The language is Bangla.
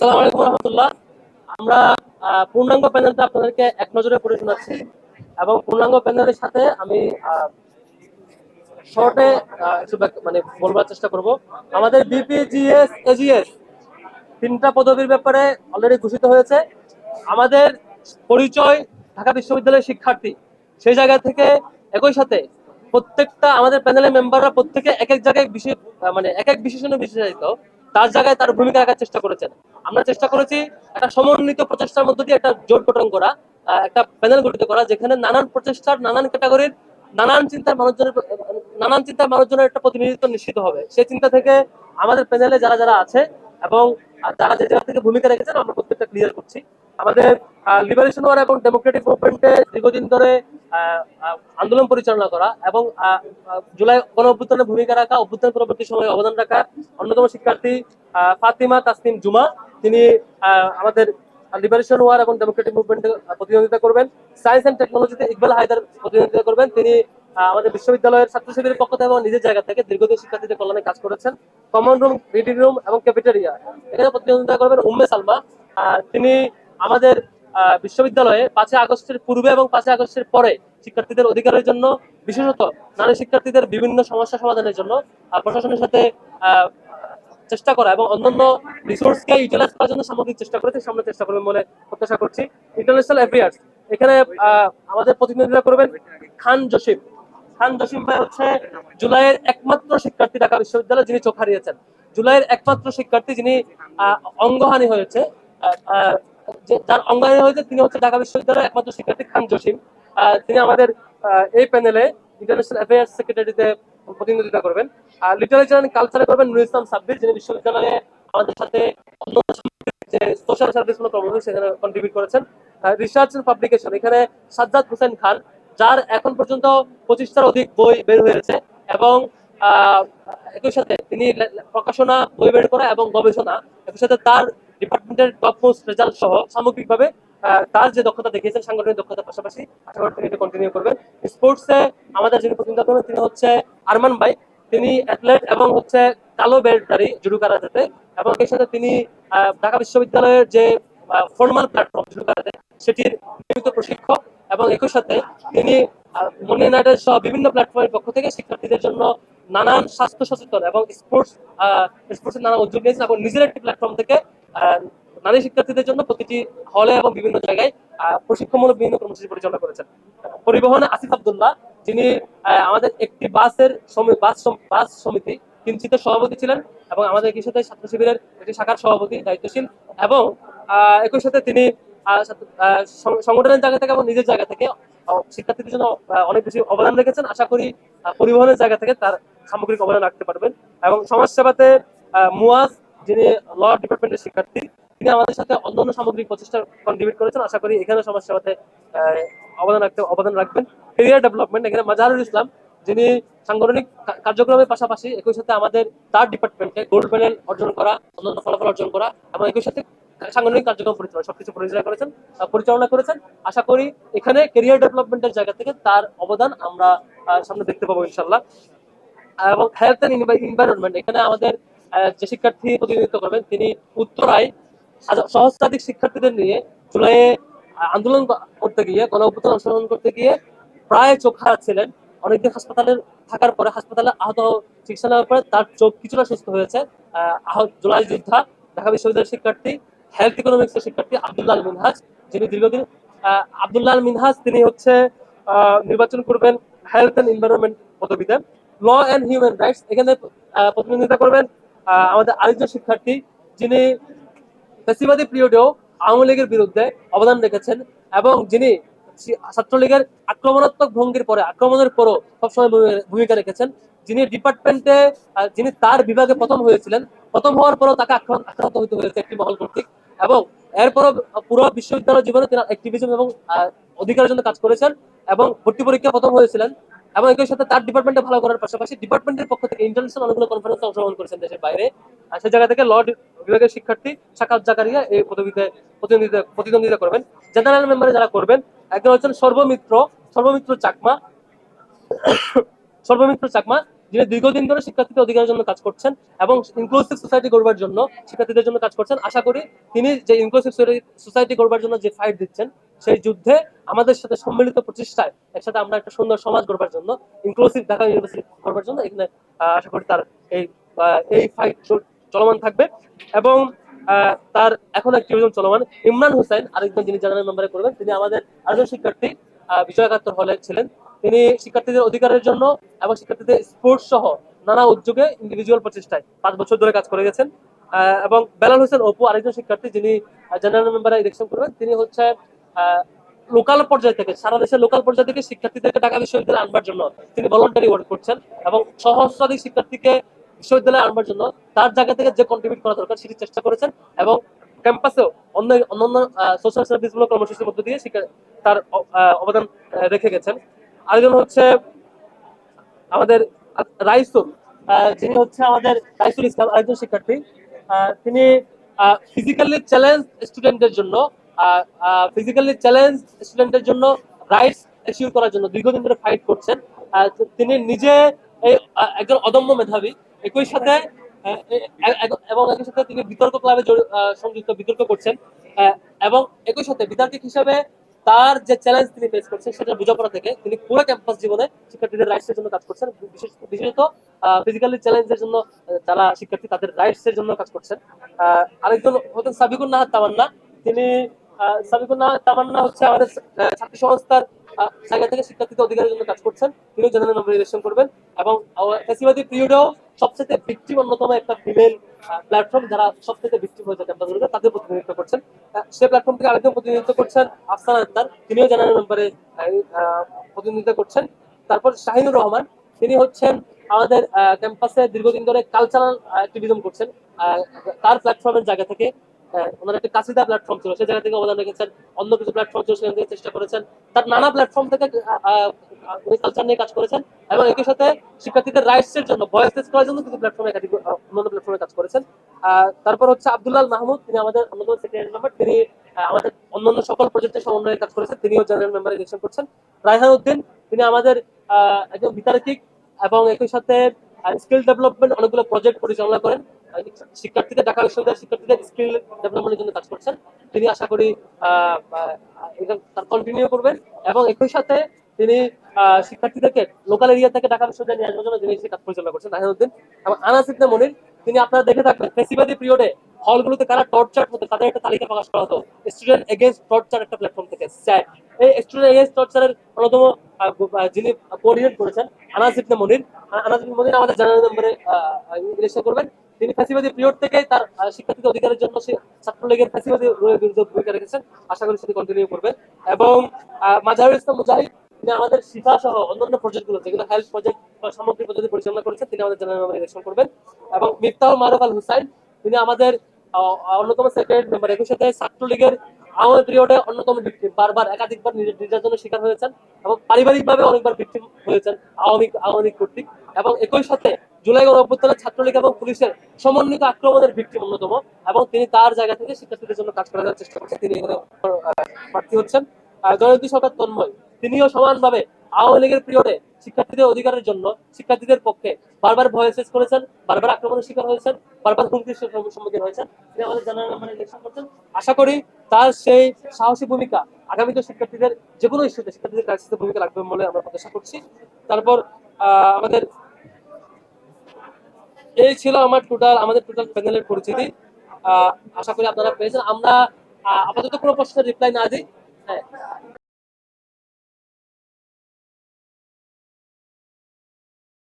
আসসালামু আলাইকুম রহমতুল্লাহ। আমরা পূর্ণাঙ্গ প্যানেলটা আপনাদেরকে এক নজরে পড়ে শোনাচ্ছি এবং পূর্ণাঙ্গ প্যানেলের সাথে আমি শর্টে মানে বলবার চেষ্টা করব। আমাদের বিপিজিএস এজিএস তিনটা পদবীর ব্যাপারে অলরেডি ঘোষিত হয়েছে। আমাদের পরিচয় ঢাকা বিশ্ববিদ্যালয়ের শিক্ষার্থী, সেই জায়গা থেকে একই সাথে প্রত্যেকটা আমাদের প্যানেলের মেম্বাররা প্রত্যেকে এক এক জায়গায় বিশেষ মানে এক এক বিশেষণে বিশেষায়িত। তার জায়গায় তার ভূমিকা রাখার চেষ্টা করেছেন। আমরা চেষ্টা করেছি একটা সমন্বিত প্রচেষ্টার মধ্য দিয়ে একটা জোট গঠন করা একটা প্যানেল গঠিত করা, যেখানে নানান প্রচেষ্টার, নানান ক্যাটাগরির, নানান চিন্তার মানুষজনের, নানান চিন্তার মানুষজনের একটা প্রতিনিধিত্ব নিশ্চিত হবে। সেই চিন্তা থেকে আমাদের প্যানেলে যারা যারা আছে এবং যারা যে জায়গা থেকে ভূমিকা রেখেছেন, আমরা প্রত্যেকটা ক্লিয়ার করছি। আমাদের লিবারেশন ওয়ার এবং ডেমোক্রেটিক মুভমেন্টে দীর্ঘদিন ধরে আন্দোলন পরিচালনা করা এবং জুলাই গণ অভ্যুত্থানে ভূমিকা রাখা, অভ্যুত্থান পরবর্তী সময়ে অবদান রাখা অন্যতম শিক্ষার্থী ফাতিমা তাসনিম জুমা। তিনি আমাদের লিবারেশন ওয়ার এবং ডেমোক্রেটিক মুভমেন্টে প্রতিদ্বন্দ্বিতা করবেন। সায়েন্স অ্যান্ড টেকনোলজিতে ইকবাল হায়দার প্রতিদ্বন্দ্বিতা করবেন। তিনি আমাদের বিশ্ববিদ্যালয়ের ছাত্র শিবিরের পক্ষ থেকে এবং নিজের জায়গা থেকে দীর্ঘদিন শিক্ষার্থীদের কল্যাণে কাজ করেছেন। কমন রুম রিডিং রুম এবং ক্যাফেটেরিয়া এখানে প্রতিদ্বন্দ্বিতা করবেন উম্মে সালমা। তিনি আমাদের বিশ্ববিদ্যালয়ে পাঁচই আগস্টের পূর্বে এবং পাঁচই আগস্টের পরে শিক্ষার্থীদের অধিকারের জন্য, বিশেষত নারী শিক্ষার্থীদের বিভিন্ন সমস্যা সমাধানের জন্য প্রশাসনের সাথে চেষ্টা করা এবং অন্যান্য রিসোর্সকে ইউটিলাইজ করার জন্য সামগ্রিক চেষ্টা করেছে, সামনে চেষ্টা করবেন বলে প্রত্যাশা করছি। ইন্টারন্যাশনাল অ্যাফেয়ার্স এখানে আমাদের প্রতিনিধিত্ব করবেন খান জসিম। খান জসিম ভাই হচ্ছে জুলাইয়ের একমাত্র শিক্ষার্থী ঢাকা বিশ্ববিদ্যালয় যিনি চোখ হারিয়েছেন। জুলাইয়ের একমাত্র শিক্ষার্থী যিনি অঙ্গহানি হয়েছে যে- যার অঙ্গহানি হয়েছে, তিনি হচ্ছে ঢাকা বিশ্ববিদ্যালয়ের একমাত্র শিক্ষার্থী খান জসিম। তিনি আমাদের এই প্যানেলে ইন্টারন্যাশনাল অ্যাফেয়ার্স সেক্রেটারিতে প্রতিনিধিত্ব করবেন। আর লিটারেচার অ্যান্ড কালচারে করবেন নুর ইসলাম সাব্বির, যিনি বিশ্ববিদ্যালয়ে আমাদের সাথে যে সোশ্যাল সার্ভিসগুলো কর্মসূচি সেখানে কন্ট্রিবিউট করেছেন। রিসার্চ এন্ড পাবলিকেশন এখানে সাজ্জাদ হোসেন খান, যার এখন পর্যন্ত পঁচিশটার অধিক বই বের হয়েছে এবং একই সাথে তিনি প্রকাশনা বই বের করা এবং গবেষণা, একই সাথে তার ডিপার্টমেন্টের টপ মোস্ট রেজাল্ট সহ সামগ্রিকভাবে তার যে দক্ষতা দেখিয়েছেন সাংগঠনিক দক্ষতার পাশাপাশি, আশা করি তিনি এটা কন্টিনিউ করবেন। স্পোর্টসে আমাদের যিনি প্রতিনিধিত্ব করবেন তিনি হচ্ছে আরমান ভাই। তিনি অ্যাথলেট এবং হচ্ছে কালো বেল্টধারী জুডু কারাতেতে এবং এর সাথে তিনি ঢাকা বিশ্ববিদ্যালয়ের যে ফর্মাল প্ল্যাটফর্ম জুডু কারাতে, সেটির নিয়মিত প্রশিক্ষক এবং একই সাথে তিনি মনি ইউনাইটেড সহ বিভিন্ন প্ল্যাটফর্মের পক্ষ থেকে শিক্ষার্থীদের জন্য নানান স্বাস্থ্য সচেতন এবং স্পোর্টস স্পোর্টসের নানা উদ্যোগ নিয়েছেন এবং নিজের একটি প্ল্যাটফর্ম থেকে নারী শিক্ষার্থীদের জন্য প্রতিটি হলে এবং বিভিন্ন জায়গায় প্রশিক্ষণমূলক বিভিন্ন কর্মসূচি পরিচালনা করেছেন। পরিবহনে আসিফ আব্দুল্লাহ, যিনি আমাদের একটি বাসের বাস বাস সমিতি কিঞ্চিতের সভাপতি ছিলেন এবং আমাদের একই সাথে ছাত্র শিবিরের একটি শাখার সভাপতি, দায়িত্বশীল এবং একই সাথে তিনি সংগঠনের জায়গা থেকে এবং নিজের জায়গা থেকে শিক্ষার্থীদের জন্য অনেক বেশি অবদান রেখেছেন। আশা করি পরিবহনের জায়গা থেকে তার সামগ্রিক অবদান রাখতে পারবেন। এবং সমাজসেবাতে মুয়াজ যিনি ল ডিপার্টমেন্টের শিক্ষার্থী তিনি আমাদের সাথে অন্যান্য সামগ্রিক প্রচেষ্টা কন্ট্রিবিউট করেছেন। আশা করি এখানে সমাজসেবাতে আহ, অবদান রাখতে অবদান রাখবেন। কেরিয়ার ডেভেলপমেন্ট এখানে মাজারুল ইসলাম যিনি সাংগঠনিক কার্যক্রমের পাশাপাশি একই সাথে আমাদের তার ডিপার্টমেন্টে গোল্ড মেডেল অর্জন করা অন্যান্য ফলাফল অর্জন করা এবং একই সাথে সাংগঠনিক কার্যক্রম পরিচালনা সবকিছু পরিচালনা করেছেন পরিচালনা করেছেন। আশা করি এখানে কেরিয়ার ডেভেলপমেন্টের জায়গা থেকে তার অবদান আমরা সামনে দেখতে পাবো ইনশাল্লাহ এবং হেলথ এন্ড এনভায়রনমেন্ট এখানে আমাদের যে শিক্ষার্থী প্রতিনিধিত্ব করবেন তিনি উত্তরায় সহস্রাধিক শিক্ষার্থীদের নিয়ে জুলাইয়ে আন্দোলন করতে গিয়ে গণ অংশগ্রহণ করতে গিয়ে প্রায় চোখ হারাচ্ছিলেন। অনেকদিন হাসপাতালে থাকার পরে হাসপাতালে আহত চিকিৎসা নেওয়ার পরে তার চোখ কিছুটা সুস্থ হয়েছে। আহত জুলাই যোদ্ধা ঢাকা বিশ্ববিদ্যালয়ের শিক্ষার্থী হেলথ ইকোনমিক্স এর শিক্ষার্থী আব্দুল্লাহ মিনহাজ যিনি দীর্ঘদিন আহ, আব্দুল্লাহ মিনহাজ তিনি হচ্ছে নির্বাচন করবেন হেলথ এন্ড এনভায়রনমেন্ট পদবিতে। ল অ্যান্ড হিউম্যান রাইটস এখানে আহ, প্রতিনিধিত্ব করবেন আমাদের আরেকজন শিক্ষার্থী, যিনি ফেসিবাদী পিরিয়ডেও আওয়ামী লীগের বিরুদ্ধে অবদান রেখেছেন এবং যিনি ছাত্রলীগের আক্রমণাত্মক ভঙ্গির পরে, আক্রমণের পরও সবসময় ভূমিকা রেখেছেন। যিনি ডিপার্টমেন্টে যিনি তার বিভাগে প্রথম হয়েছিলেন, প্রথম হওয়ার পরও তাকে আক্রান্ত হতে হয়েছে একটি মহল কর্তৃক এবং এরপরও পুরো বিশ্ববিদ্যালয় জীবনে তিনি অ্যাক্টিভিজম এবং অধিকারের জন্য কাজ করেছেন এবং ভর্তি পরীক্ষা প্রথম হয়েছিলেন। এবং একই সাথে তার ডিপার্টমেন্টে ভালো করার পাশাপাশি ডিপার্টমেন্টের পক্ষ থেকে ইন্টারন্যাশনাল অনেকগুলো কনফারেন্সে অংশগ্রহণ করেছেন দেশের বাইরে। আর সেই জায়গা থেকে ল বিভাগের শিক্ষার্থী সাকাত জাকারিয়া এই পদবিতে প্রতিনিধিত্ব প্রতিদ্বন্দ্বিতা করবেন। জেনারেল মেম্বারে যারা করবেন, একজন হচ্ছেন সর্বমিত্র সর্বমিত্র চাকমা সর্বমিত্র চাকমা, যিনি দীর্ঘদিন ধরে শিক্ষার্থীদের অধিকারের জন্য কাজ করছেন এবং ইনক্লুসিভ সোসাইটি গড়বার জন্য শিক্ষার্থীদের জন্য কাজ করছেন। আশা করি তিনি যে ইনক্লুসিভ সোসাইটি গড়বার জন্য যে ফাইট দিচ্ছেন সেই যুদ্ধে আমাদের সাথে সম্মিলিত প্রচেষ্টায় একসাথে আমরা একটা সুন্দর সমাজ গড়বার জন্য ইনক্লুসিভ ঢাকা ইউনিভার্সিটি গড়বার জন্য এখানে আশা করি তার এই এই ফাইট চলমান থাকবে। এবং তার এখন অভিযান চলমান ইমরান হোসেন আরেকজন যিনি জেনারেল মেম্বারে করবেন তিনি আমাদের আরেকজন শিক্ষার্থী আহ, বিজয় একাত্তর হলে ছিলেন। তিনি শিক্ষার্থীদের অধিকারের জন্য এবং শিক্ষার্থীদের স্পোর্টস সহ নানা উদ্যোগে ইন্ডিভিজুয়াল প্রচেষ্টায় পাঁচ বছর ধরে কাজ করে গেছেন। এবং বেলাল হোসেন অপু আরেকজন শিক্ষার্থী যিনি জেনারেল মেম্বারে ইলেকশন করবেন তিনি হচ্ছে লোকাল পর্যায় থেকে, সারা দেশের লোকাল পর্যায় থেকে শিক্ষার্থীদেরকে ঢাকা বিশ্ববিদ্যালয়ে আনবার জন্য তিনি ভলান্টারি ওয়ার্ক করছেন এবং সহস্রাধিক শিক্ষার্থীকে বিশ্ববিদ্যালয়ে আনবার জন্য তার জায়গা থেকে যে কন্ট্রিবিউট করা দরকার সেটি চেষ্টা করেছেন এবং ক্যাম্পাসেও অন্য অন্যান্য সোশ্যাল সার্ভিসগুলো কর্মসূচির মধ্যে দিয়ে তার অবদান রেখে গেছেন। আরেকজন হচ্ছে আমাদের রাইসুল যিনি হচ্ছে আমাদের রাইসুল ইসলাম, আরেকজন শিক্ষার্থী। তিনি ফিজিক্যালি চ্যালেঞ্জ স্টুডেন্টদের জন্য ফিজিক্যালি চ্যালেঞ্জ স্টুডেন্টের জন্য রাইটস এসিউর করার জন্য দীর্ঘদিন ধরে ফাইট করছেন। তিনি নিজে একজন অদম্য মেধাবী। একই সাথে এবং একই সাথে তিনি বিতর্ক ক্লাবে সংযুক্ত বিতর্ক করছেন। এবং একই সাথে বিতার্কিক হিসাবে তার যে চ্যালেঞ্জ তিনি ফেস করছেন সেটা বোঝাপড়া থেকে তিনি পুরো ক্যাম্পাস জীবনে শিক্ষার্থীদের রাইটস এর জন্য কাজ করছেন। বিশেষ, বিশেষত ফিজিক্যালি চ্যালেঞ্জের জন্য যারা শিক্ষার্থী তাদের রাইটস এর জন্য কাজ করছেন। আরেকজন হতেন সাবিকুর নাহার তামান্না। তিনি সাবিকুর তামান্না হচ্ছে আমাদের ছাত্র সংস্থার জায়গা থেকে শিক্ষার্থীদের অধিকারের জন্য কাজ করছেন। তিনিও জেনারেল করবেন এবং ফেসিবাদী সবচেয়ে অন্যতম একটা ফিমেল প্ল্যাটফর্ম যারা সবচেয়ে হয়েছে তাদের প্রতিনিধিত্ব করছেন। সে প্ল্যাটফর্ম থেকে আরেকজন প্রতিনিধিত্ব করছেন আফসান আক্তার। তিনিও জেনারেল মেম্বারে প্রতিনিধিত্ব করছেন। তারপর শাহিনুর রহমান। তিনি হচ্ছেন আমাদের ক্যাম্পাসে দীর্ঘদিন ধরে কালচারাল অ্যাক্টিভিজম করছেন তার প্ল্যাটফর্মের জায়গা থেকে। আহ, ওনার একটা কাসিদা প্ল্যাটফর্ম ছিল সেই জায়গা থেকে অবদান রেখেছেন অন্য কিছু প্ল্যাটফর্ম ছিল সেখান থেকে চেষ্টা করেছেন। তার নানা প্ল্যাটফর্ম থেকে উনি কালচার নিয়ে কাজ করেছেন এবং একই সাথে শিক্ষার্থীদের রাইটস এর জন্য রেস করার জন্য কিছু প্ল্যাটফর্মে অন্যান্য প্ল্যাটফর্মে কাজ করেছেন। তারপর হচ্ছে আব্দুল্লাহ মাহমুদ তিনি আমাদের অন্যতম সেক্রেটারি মেম্বার তিনি আমাদের অন্যান্য সকল প্রজেক্টের সমন্বয়ে কাজ করেছেন তিনিও জেনারেল মেম্বার ইলেকশন করছেন। রায়হান উদ্দিন তিনি আমাদের একজন বিতার্কিক এবং একই সাথে স্কিল ডেভেলপমেন্ট অনেকগুলো প্রজেক্ট পরিচালনা করেন। শিক্ষার্থীদের ঢাকা বিশ্ববিদ্যালয়ের শিক্ষার্থীদের স্কিল ডেভেলপমেন্টের জন্য কাজ করছেন। তিনি আশা করি তার কন্টিনিউ করবেন এবং একই সাথে তিনি শিক্ষার্থীদেরকে লোকাল এরিয়া থেকে ঢাকা বিশ্ববিদ্যালয়ে নিয়ে জন্য তিনি কাজ পরিচালনা করছেন। এবং মনির, তিনি আপনারা দেখে থাকবেন পিরিয়ডে হলগুলোতে কারা টর্চার হতো তাদের একটা তালিকা প্রকাশ করা হতো স্টুডেন্ট এগেনস্ট টর্চার একটা প্ল্যাটফর্ম থেকে। এই স্টুডেন্ট এগেনস্ট টর্চারের অন্যতম যিনি কোঅর্ডিনেট করেছেন, আনাস ইবনে মনির আনাস মনির আমাদের জেনারেল মেম্বারে ইলেকশন করবেন। তিনি ফ্যাসিবাদী পিরিয়ড থেকে তার শিক্ষার্থীদের অধিকারের জন্য সে ছাত্রলীগের ফ্যাসিবাদী রোলের বিরুদ্ধে ভূমিকা রেখেছেন। আশা করি সেটি কন্টিনিউ করবেন এবং আহ, মাজারুল ইসলাম মুজাহিদ তিনি আমাদের শিফা সহ অন্যান্য প্রজেক্টগুলো যেগুলো হেলথ প্রজেক্ট বা সামগ্রিক প্রজেক্ট পরিচালনা করেছেন তিনি আমাদের জেনারেল মেম্বার ইলেকশন করবেন। এবং মিফতাহুল মারুফ আল হুসাইন তিনি আমাদের অন্যতম সেক্রেটারি মেম্বার একই সাথে ছাত্রলীগের আমাদের পিরিয়ডে অন্যতম ভিক্টিম বারবার একাধিকবার নির্যাতনের শিকার হয়েছেন এবং পারিবারিকভাবে অনেকবার ভিক্টিম হয়েছেন আওয়ামী আওয়ামী কর্তৃক। এবং একই সাথে জুলাই গণ অভ্যুত্থানে ছাত্রলীগ এবং পুলিশের সমন্বিত আক্রমণের ভিক্টিম অন্যতম এবং তিনি তার জায়গা থেকে শিক্ষার্থীদের জন্য কাজ করার চেষ্টা করছেন। তিনি প্রার্থী হচ্ছেন। জয়ন্তী সরকার তন্ময়। তিনিও সমানভাবে আওয়ামী লীগের পিরিয়ডে শিক্ষার্থীদের অধিকারের জন্য শিক্ষার্থীদের পক্ষে বারবার ভয় শেষ করেছেন, বারবার আক্রমণের শিকার হয়েছেন, বারবার হুমকির সম্মুখীন- হয়েছেন। তিনি আমাদের জেনারেল মেম্বার ইলেকশন করছেন। আশা করি তার সেই সাহসী ভূমিকা আগামীতে শিক্ষার্থীদের যে কোনো ইস্যুতে শিক্ষার্থীদের ক্রাইসিসে ভূমিকা রাখবে বলে আমরা প্রত্যাশা করছি। তারপর আমাদের এই ছিল আমার টোটাল আমাদের টোটাল প্যানেলের পরিচিতি। আশা করি আপনারা পেয়েছেন। আমরা আপাতত কোনো প্রশ্নের রিপ্লাই না দিই। হ্যাঁ।